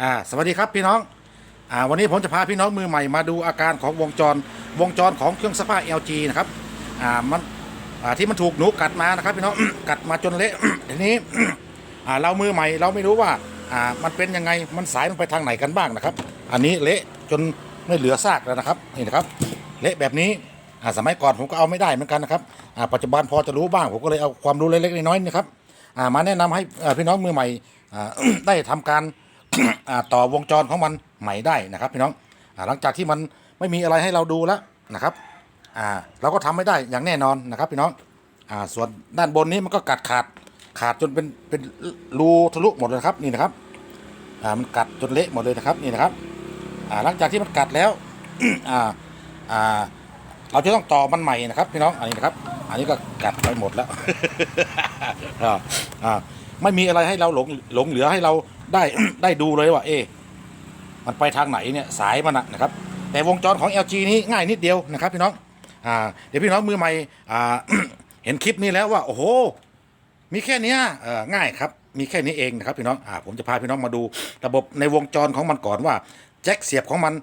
อ่าสวัสดีครับพี่น้องอ่าวันนี้ผมจะพาพี่น้องมือใหม่มาดูอาการของวงจรวงจรของเครื่องซักผ้า LG นะครับอ่ามันอ่าที่มันถูกหนูกัดมานะครับพี่น้องกัดมาจนเละทีนี้อ่าเรามือใหม่เราไม่รู้ว่าอ่ามันเป็นยังไงมันสายมันไปทางไหนกันบ้างนะครับ อันนี้เละจนไม่เหลือซากแล้วนะครับนี่นะครับ เละแบบนี้อ่าสมัยก่อนผมก็เอาไม่ได้เหมือนกันนะครับอ่าปัจจุบันพอจะรู้บ้างผมก็เลยเอาความรู้เล็กๆน้อยๆนะครับอ่ามาแนะนำให้พี่น้องมือใหม่อ่าได้ทำการ ต่อวงจรของมันใหม่ได้นะครับพี่น้องหลังจากที่มันไม่มีอะไรให้เราดูแล้วนะครับเราก็ทำไม่ได้อย่างแน่นอนนะครับพี่น้องอส่วนด้านบนนี้มันก็กัดขาดขาดจนเป็นเป็นรูทะลุหมดเลยครับนี่นะครับมันกัดจนเละหมดเลยนะครับนี่นะครับหลังจากที่มันกัดแล้วเราจะต้องต่อมันใหม่นะครับพี่น้องอันนี้นะครับอันนี้ก็กัดไปหมดแล้วไม่มีอะไรให้เราหลงหลงเหลือให้เรา ได้ ได้ดูเลยว่าเอ มันไปทางไหนเนี่ยสายมันนะครับ แต่วงจรของ LG นี้ง่ายนิดเดียวนะครับพี่น้องอ่าเดี๋ยวพี่น้องมือใหม่อ่าเห็นคลิปนี้แล้วว่า โอ้โห มีแค่นี้ง่ายครับ มีแค่นี้เองนะครับพี่น้องอ่าผมจะพาพี่น้องมาดู ระบบในวงจรของมันก่อนว่าแจ็คเสียบของมัน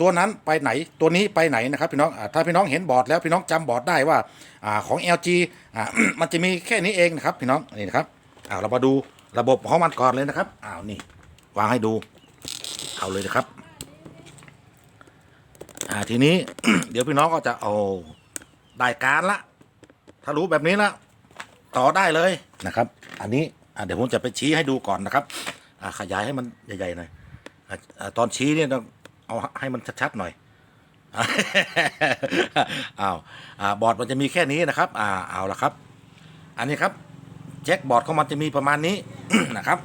ตัวนั้นไปไหนตัวนี้ไปไหนนะครับพี่น้องอาถ้าพี่น้องเห็นบอร์ดแล้วพี่น้องจำบอร์ดได้ว่าอ่าของ LG อ่ามันจะมีแค่นี้เองนะครับพี่น้องนี่นะครับอ่าเรามาดู ระบบของมันก่อนเลยนะครับอ้าวนี่วางให้ดู เอาเลยนะครับ อ่าทีนี้ เดี๋ยวพี่น้องก็จะเอาได้การละ ถ้ารู้แบบนี้ละต่อได้เลยนะครับ อันนี้อ่าเดี๋ยวผมจะไปชี้ให้ดูก่อนนะครับอ่าขยายให้มันใหญ่ๆหน่อยอ่าตอนชี้เนี่ยต้องเอาให้มันชัดๆหน่อยอ้าวอ่าบอร์ดมันจะมีแค่นี้นะครับ อ่าเอาละครับ อันนี้ครับแจ็คบอร์ดของมันจะมีประมาณนี้นะครับ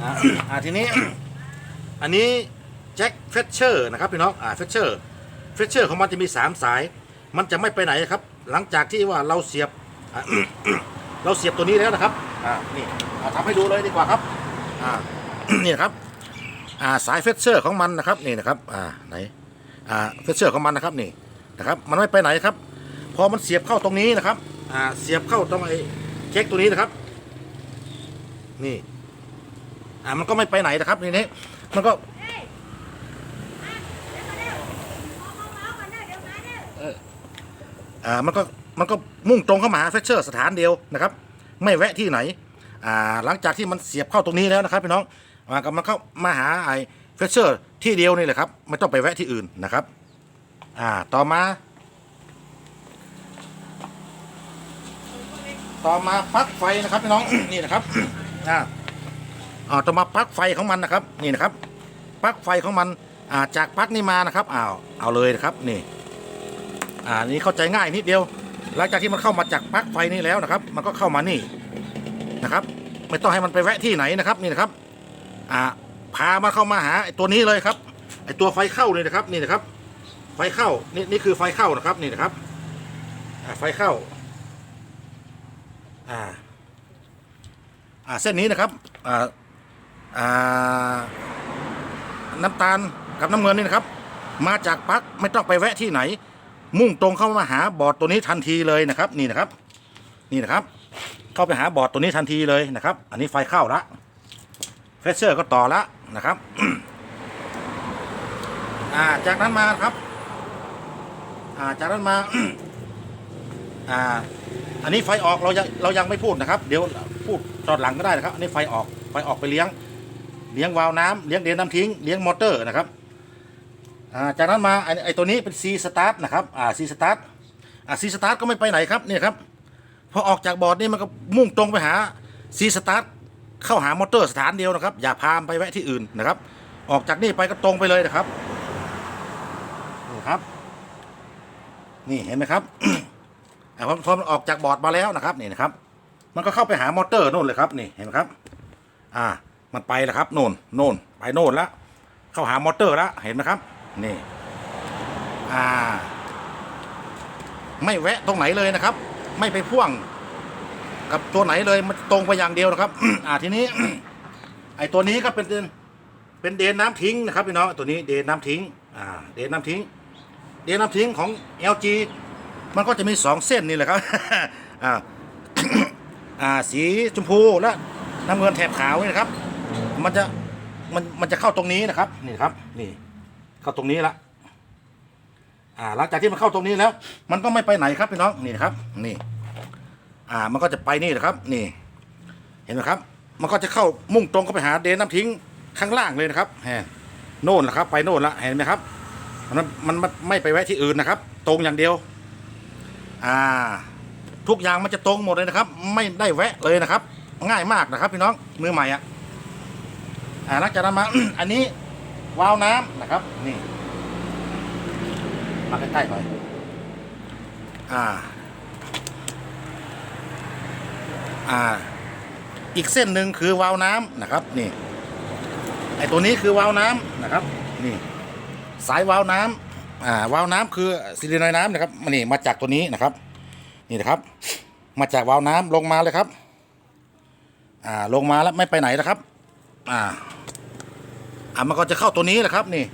อ่าทีนี้อันนี้แจ็คเฟชเชอร์นะครับพี่น้องอ่าเฟชเชอร์เฟชเชอร์ของมันจะมี 3 สาย มันจะไม่ไปไหนครับ หลังจากที่ว่าเราเสียบเราเสียบตัวนี้แล้วนะครับอ่านี่อาทำให้ดูเลยดีกว่าครับอ่านี่ครับอ่าสายเฟชเชอร์ของมันนะครับนี่นะครับอ่าไหนอ่าเฟชเชอร์ของมันนะครับนี่นะครับ มันไม่ไปไหนครับ พอมันเสียบเข้าตรงนี้นะครับอ่าเสียบเข้าตรงไอ้เช็คตัวนี้นะครับ นี่ อ่ามันก็ไม่ไปไหนนะครับนี่นี่มันก็อ่ามันก็มันก็มุ่งตรงเข้ามาหาเฟชเชอร์สถานเดียวนะครับ ไม่แวะที่ไหน อ่าหลังจากที่มันเสียบเข้าตรงนี้แล้วนะครับพี่น้องมาก็มันเข้ามาหาไอ้เฟชเชอร์ที่เดียวนี่แหละครับไม่ต้องไปแวะที่อื่นนะครับ อ่าต่อมา ต่อมาปลั๊กไฟนะครับพี่น้องนี่นะครับ อ่าอ่าต่อมาปลั๊กไฟของมันนะครับนี่นะครับปลั๊กไฟของมันอ่าจากปลั๊กนี่มานะครับอ้าวเอาเลยนะครับนี่อ่านี่เข้าใจง่ายนิดเดียว หลังจากที่มันเข้ามาจากปลั๊กไฟนี่แล้วนะครับ มันก็เข้ามานี่นะครับ ไม่ต้องให้มันไปแวะที่ไหนนะครับนี่นะครับอ่าพามาเข้ามาหาไอ้ตัวนี้เลยครับไอ้ตัวไฟเข้านี่นะครับนี่นะครับ ไฟเข้านี่นี่คือไฟเข้านะครับนี่นะครับอ่าไฟเข้า อ่า อ่าเส้นนี้นะครับอ่าอ่าน้ำตาลกับน้ำเงินนี่นะครับ มาจากปักไม่ต้องไปแวะที่ไหน มุ่งตรงเข้ามาหาบอร์ดตัวนี้ทันทีเลยนะครับ นี่นะครับ นี่นะครับ เข้าไปหาบอร์ดตัวนี้ทันทีเลยนะครับ อันนี้ไฟเข้าละเฟสเชอร์ก็ต่อละนะครับอ่าจากนั้นมาครับอ่าจากนั้นมาอ่าอันนี้ไฟออกเรายังเรายังไม่พูดนะครับ เดี๋ยว พูดตอนหลังก็ได้นะครับอันนี้ไฟออกไฟออกไปเลี้ยง เลี้ยงวาล์วน้ำเลี้ยงเดนน้ำทิ้งเลี้ยงมอเตอร์นะครับจากนั้นมาไอ้ไอตัวนี้เป็น C start นะครับอ่า C start อ่า C start ก็ไม่ไปไหนครับเนี่ยครับพอออกจากบอร์ดนี่มันก็มุ่งตรงไปหา C start เข้าหามอเตอร์สถานเดียวนะครับ อย่าพามไปแวะที่อื่นนะครับ ออกจากนี่ไปก็ตรงไปเลยนะครับนี่ครับ นี่เห็นไหมครับอ่าพอพอมันออกจากบอร์ดมาแล้วนะครับนี่นะครับ มันก็เข้าไปหามอเตอร์โน่นเลยครับนี่เห็นไหมครับ อ่า มันไปแล้วครับโน่นโน่นไปโน่นแล้วเข้าหามอเตอร์แล้วเห็นไหมครับ นี่ อ่า ไม่แวะตรงไหนเลยนะครับ ไม่ไปพ่วง กับตัวไหนเลยมันตรงไปอย่างเดียวนะครับ อ่าทีนี้ ไอ้ตัวนี้ก็เป็นเป็นเดนน้ำทิ้งนะครับพี่น้องตัวนี้เดนน้ำทิ้ง อ่า เดนน้ำทิ้ง เดนน้ำทิ้งของ LG มันก็จะมีสองเส้นนี่แหละครับ อ่า อ่าสีชมพูและน้ำเงินแถบขาวนี่นะครับ มันจะมันมันจะเข้าตรงนี้นะครับนี่ครับนี่ เข้าตรงนี้ละอ่าหลังจากที่มันเข้าตรงนี้แล้ว มันก็ไม่ไปไหนครับพี่น้องนี่นะครับ นี่ อ่ามันก็จะไปนี่นะครับ นี่ เห็นไหมครับ มันก็จะเข้ามุ่งตรงเข้าไปหาเดนน้ำทิ้งข้างล่างเลยนะครับแฮโน่นแหละครับ ไปโน่นละเห็นไหมครับมันมันไม่ไปแวะที่อื่นนะครับ ตรงอย่างเดียว อ่า ทุกอย่างมันจะตรงหมดเลยนะครับ ไม่ได้แวะเลยนะครับ ง่ายมากนะครับ พี่น้องมือใหม่อะอ่าหลังจากนั้นมา อันนี้วาล์วน้ำนะครับ นี่มาใกล้ๆหน่อยอ่า อ่า อีกเส้นหนึ่งคือวาล์วน้ำนะครับ นี่ไอตัวนี้คือวาล์วน้ำนะครับ นี่ สายวาล์วน้ำอ่าวาล์วน้ำคือซิลินอยน้ำนะครับมันนี่มาจากตัวนี้นะครับ นี่นะครับ มาจากวาล์วน้ำลงมาเลยครับ อ่าลงมาแล้วไม่ไปไหนนะครับ อ่าอ่ามันก็จะเข้าตัวนี้แหละครับนี่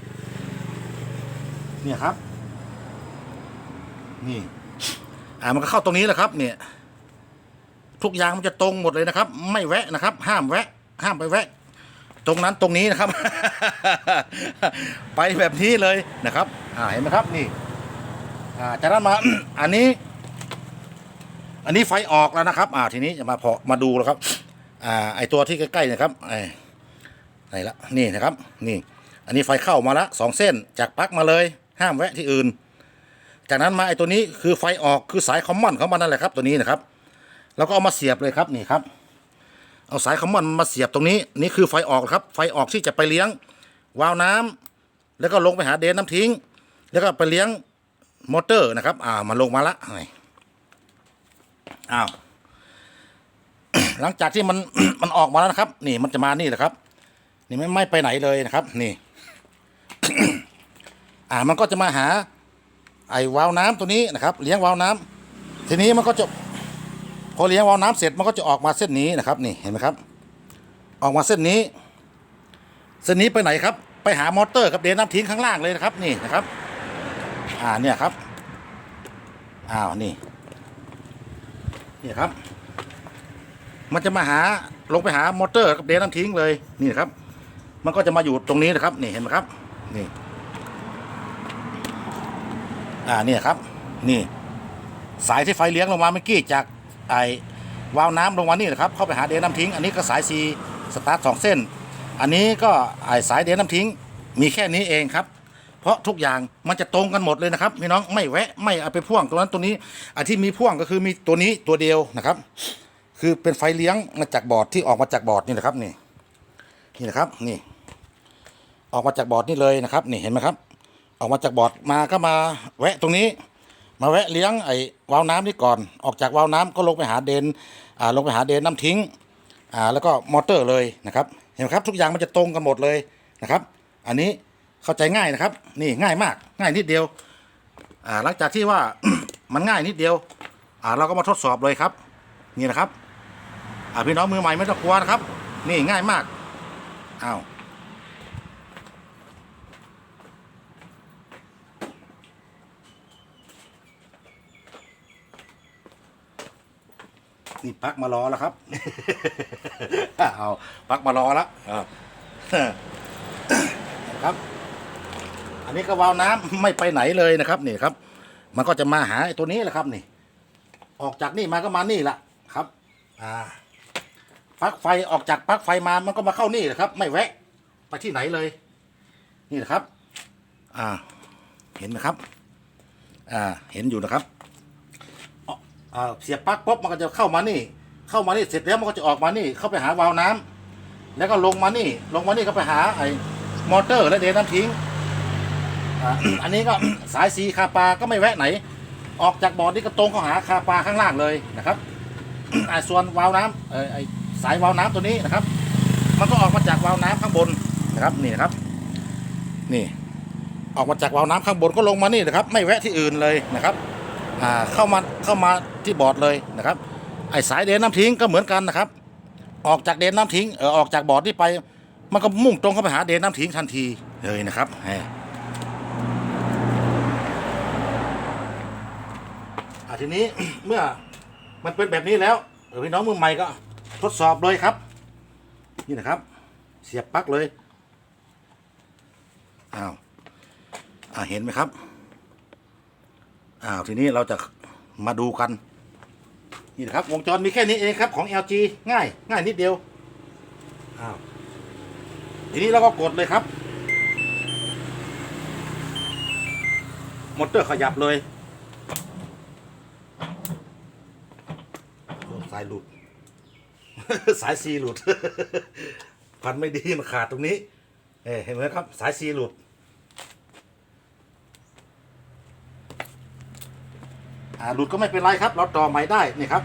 เนี่ยครับ นี่ อ่ามันก็เข้าตรงนี้แหละครับเนี่ยทุกอย่างมันจะตรงหมดเลยนะครับ ไม่แวะนะครับ ห้ามแวะ ห้ามไปแวะ ตรงนั้นตรงนี้นะครับ ไปแบบนี้เลยนะครับ อ่าเห็นไหมครับนี่ อ่าจากนั้นมาอันนี้ อันนี้ไฟออกแล้วนะครับ อ่าทีนี้จะมาพอมาดูแล้วครับ อ่าไอตัวที่ใกล้ๆนะครับไอไหนละนี่นะครับ นี่ อันนี้ไฟเข้ามาละสองเส้นจากปลั๊กมาเลย ห้ามแวะที่อื่น จากนั้นมาไอตัวนี้คือไฟออกคือสายคอมมอนของมันนั่นแหละครับ ตัวนี้นะครับ แล้วก็เอามาเสียบเลยครับนี่ครับ เอาสายคอมมอนมาเสียบตรงนี้นี่คือไฟออกครับ ไฟออกที่จะไปเลี้ยงวาล์วน้ำแล้วก็ลงไปหาเดนน้ำทิ้ง แล้วก็ไปเลี้ยงมอเตอร์นะครับ อ่ามันลงมาละ อ้าวหลังจากที่มันมันออกมาแล้วนะครับ นี่มันจะมานี่แหละครับ นี่ไม่ไม่ไปไหนเลยนะครับ นี่ อ่ามันก็จะมาหา ไอ้วาล์วน้ำตัวนี้นะครับ เลี้ยงวาล์วน้ำทีนี้มันก็จะพอเลี้ยงวาล์วน้ำเสร็จมันก็จะออกมาเส้นนี้นะครับ นี่เห็นไหมครับ ออกมาเส้นนี้ เส้นนี้ไปไหนครับ ไปหามอเตอร์กับเดนน้ำทิ้งข้างล่างเลยนะครับ นี่นะครับ อ่าเนี่ยครับอ้าวนี่ นี่ครับ มันจะมาหาลงไปหามอเตอร์กับเดนน้ำทิ้งเลยนี่นครับ มันก็จะมาอยู่ตรงนี้นะครับ นี่เห็นไหมครับ นี่ อ่าเนี่ยครับ นี่ สายที่ไฟเลี้ยงลงมาเมื่อกี้จากไอวาล์วน้ำลงมานี่นะครับ เข้าไปหาเดนน้ำทิ้ง อันนี้ก็สายซีสตาร์ทสองเส้น อันนี้ก็ไอสายเดนน้ำทิ้ง มีแค่นี้เองครับ เพราะทุกอย่างมันจะตรงกันหมดเลยนะครับพี่น้องไม่แวะไม่เอาไปพ่วงตรงนั้นตัวนี้อันที่มีพ่วงก็คือมีตัวนี้ตัวเดียวนะครับ คือเป็นไฟเลี้ยงมาจากบอร์ดที่ออกมาจากบอร์ดนี่นะครับนี่นี่นะครับนี่ ออกมาจากบอร์ดนี่เลยนะครับ นี่เห็นไหมครับ ออกมาจากบอร์ดมาก็มาแวะตรงนี้ มาแวะเลี้ยงไอ้วาล์วน้ำนี่ก่อน ออกจากวาล์วน้ำก็ลงไปหาเดนอ่าลงไปหาเดนน้ำทิ้งอ่าแล้วก็มอเตอร์เลยนะครับ เห็นไหมครับ ทุกอย่างมันจะตรงกันหมดเลยนะครับ อันนี้ เข้าใจง่ายนะครับ นี่ง่ายมาก ง่ายนิดเดียว อ่าหลังจากที่ว่า มันง่ายนิดเดียว อ่าเราก็มาทดสอบเลยครับ นี่นะครับ อ่าพี่น้องมือใหม่ไม่ต้องกลัวนะครับ นี่ง่ายมากอ้าวนี่ปักมารอแล้วครับ เอาปักมารอแล้วครับ อันนี้ก็วาวน้ำไม่ไปไหนเลยนะครับนี่ครับ มันก็จะมาหาไอ้ตัวนี้แหละครับนี่ ออกจากนี่มาก็มานี่ละครับ อ่าปลั๊กไฟออกจากปลั๊กไฟมามันก็มาเข้านี่แหละครับ ไม่แวะ ไปที่ไหนเลย นี่แหละครับ อ่า เห็นไหมครับ อ่า เห็นอยู่นะครับอ่าเสียบปลั๊กปุ๊บมันก็จะเข้ามานี่ เข้ามานี่เสร็จแล้วมันก็จะออกมานี่ เข้าไปหาวาล์วน้ำแล้วก็ลงมานี่ ลงมานี่ก็ไปหาไอ้มอเตอร์และเดนน้ำทิ้ง อ่าอันนี้ก็ สายสีคาปาก็ไม่แวะไหน ออกจากบอดนี่ก็ตรงเข้าหาคาปาข้างล่างเลยนะครับ อ่าส่วนวาล์วน้ำเออไอ้สายวาล์วน้ำตัวนี้นะครับ มันก็ออกมาจากวาล์วน้ำข้างบนนะครับนี่นะครับ นี่ ออกมาจากวาล์วน้ำข้างบนก็ลงมานี่นะครับ ไม่แวะที่อื่นเลยนะครับ อ่าเข้ามาเข้ามาที่บอร์ดเลยนะครับ ไอ้สายเดนน้ำทิ้งก็เหมือนกันนะครับ ออกจากเดนน้ำทิ้งเออออกจากบอร์ดที่ไป มันก็มุ่งตรงเข้าไปหาเดนน้ำทิ้งทันทีเลยนะครับแหมอ่า ทีนี้ เมื่อมันเป็นแบบนี้แล้วเออพี่น้องมือใหม่ก็ทดสอบเลยครับ นี่นะครับ เสียบปลั๊กเลยอ้าวอ่าเห็นไหมครับอ้าวทีนี้เราจะมาดูกัน นี่นะครับ วงจรมีแค่นี้เองครับของ LG ง่าย ง่ายนิดเดียวอ้าวทีนี้เราก็กดเลยครับมอเตอร์ขยับเลยโอ้ สายหลุด สายซีหลุด พันไม่ดีมันขาดตรงนี้ เอ้เห็นไหมครับ สายซีหลุด อ่าหลุดก็ไม่เป็นไรครับ เราต่อใหม่ได้นี่ครับ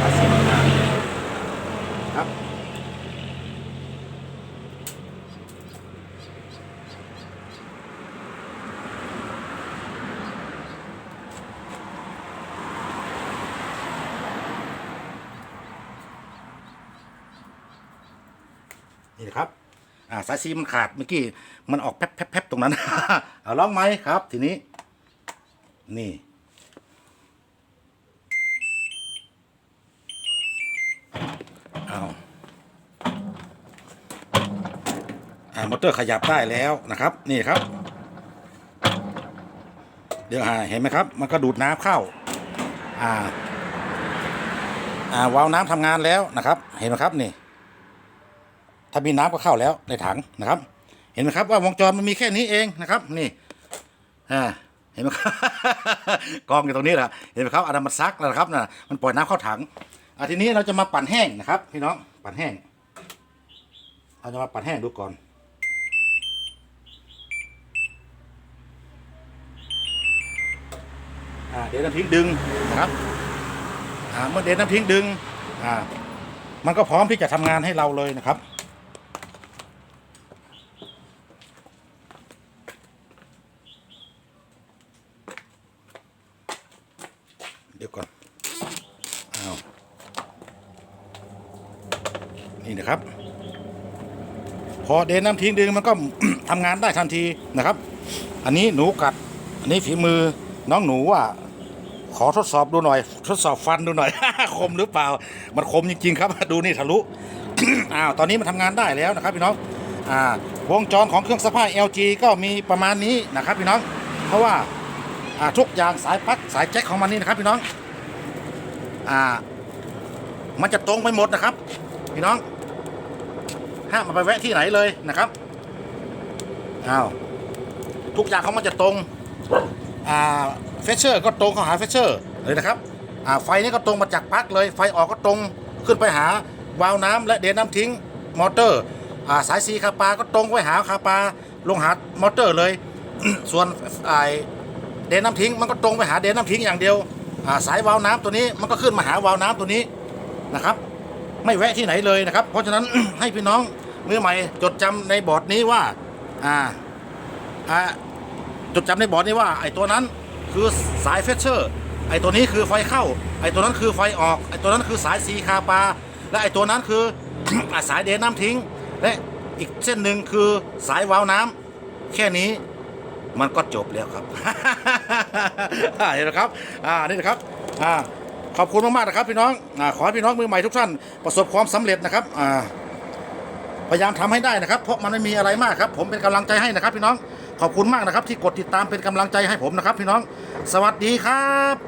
สายซีมันขาดครับ นี่นะครับอ่าสายซีมันขาดเมื่อกี้มันออกแป๊บแป๊บแป๊บตรงนั้น เอาลองไหมครับ ทีนี้ นี่ เอาอ่ามอเตอร์ขยับได้แล้วนะครับ นี่ครับ เดี๋ยวอ่าเห็นไหมครับ มันก็ดูดน้ำเข้า อ่า อ่าวาล์วน้ำทำงานแล้วนะครับ เห็นไหมครับนี่ ถ้ามีน้ำก็เข้าแล้วในถังนะครับ เห็นไหมครับว่าวงจรมันมีแค่นี้เองนะครับ นี่อ่าเห็นไหมครับกองอยู่ตรงนี้แหละเห็นไหมครับอันนั้นมันซักแล้วครับนะมันปล่อยน้ำเข้าถังอะทีนี้เราจะมาปั่นแห้งนะครับ พี่น้องปั่นแห้งเราจะมาปั่นแห้งดูก่อนอ่าเดี๋ยวน้ำพริกดึงนะครับอ่าเมื่อเดี๋ยวน้ำพริกดึงอ่ามันก็พร้อมที่จะทำงานให้เราเลยนะครับ ดี๋ยวก่อนอ้าวนี่นะครับ พอเดนน้ำทิ้งดึงมันก็ ทำงานได้ทันทีนะครับ อันนี้หนูกัด อันนี้ฝีมือน้องหนูว่า ขอทดสอบดูหน่อย ทดสอบฟันดูหน่อย คมหรือเปล่า มันคมจริง ๆ ครับ ดูนี่ทะลุ อ้าวตอนนี้มันทำงานได้แล้วนะครับพี่น้องอ่าวงจรของเครื่องซักผ้า LG ก็มีประมาณนี้นะครับพี่น้อง เพราะว่าอ่า ทุกอย่างสายปลั๊กสายแจ็คของมันนี่นะครับพี่น้องอ่ามันจะตรงไปหมดนะครับ พี่น้องห้ามเอาไปแวะที่ไหนเลยนะครับอ้าวทุกอย่างของมันจะตรงอ่าเฟเชอร์ก็ตรงเข้าหาเฟเชอร์เลยนะครับอ่าไฟนี่ก็ตรงมาจากปลั๊กเลย ไฟออกก็ตรงขึ้นไปหาวาล์วน้ำและเดนน้ำทิ้งมอเตอร์อ่าสายซีคาปาก็ตรงไปหาคาปาลงหามอเตอร์เลย ส่วนไอ เดนน้ำทิ้งมันก็ตรงไปหาเดนน้ำทิ้งอย่างเดียวาสายวาล์วน้ำตัวนี้มันก็ขึ้นมาหาวาล์วน้ำตัวนี้นะครับ ไม่แวะที่ไหนเลยนะครับ เพราะฉะนั้นให้พี่น้องมือใหม่จดจำในบอร์ดนี้ว่าอ่าอ่าจดจำในบอร์ดนี้ว่า ไอ้ตัวนั้นคือสายเฟชเชอร์ไอ้ตัวนี้คือไฟเข้า ไอ้ตัวนั้นคือไฟออก ไอ้ตัวนั้นคือสายสีคาปา และไอ้ตัวนั้นคือสายเดนน้ำทิ้ง และอีกเส้นหนึ่งคือสายวาล์วน้ำแค่นี้ มันก็จบแล้วครับ เห็นไหมครับ อ่า นี่นะครับ อ่า ขอบคุณมากๆนะครับพี่น้อง อ่า ขอให้พี่น้องมือใหม่ทุกท่านประสบความสำเร็จนะครับ อ่า พยายามทำให้ได้นะครับ เพราะมันไม่มีอะไรมากครับ ผมเป็นกำลังใจให้นะครับ พี่น้อง ขอบคุณมากนะครับ ที่กดติดตามเป็นกำลังใจให้ผมนะครับ พี่น้อง สวัสดีครับ